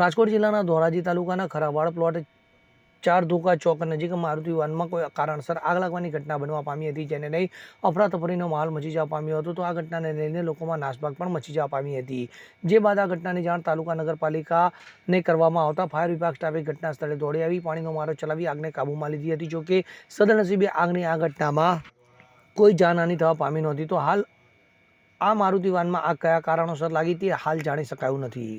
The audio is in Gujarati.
રાજકોટ જિલ્લાના ધોરાજી તાલુકાના ખરાવાડ પ્લોટ ચાર ધોકા ચોક નજીક મારુતિ વાનમાં કોઈ કારણસર આગ લાગવાની ઘટના બનવા પામી હતી, જેને લઈ અફરાતફરીનો માહોલ મચી જવા પામ્યો હતો. તો આ ઘટનાને લઈને લોકોમાં નાસભાગ પણ મચી જવા પામી હતી. જે બાદ આ ઘટનાની જાણ તાલુકા નગરપાલિકાને કરવામાં આવતા ફાયર વિભાગ સ્ટાફે ઘટના સ્થળે દોડી આવી, પાણીનો મારો ચલાવી આગને કાબૂમાં લીધી હતી. જોકે સદનસીબે આગની આ ઘટનામાં કોઈ જાનહાની થવા પામી નહોતી. તો હાલ આ મારુતિ વાનમાં આગ કયા કારણોસર લાગી તે હાલ જાણી શકાયું નથી.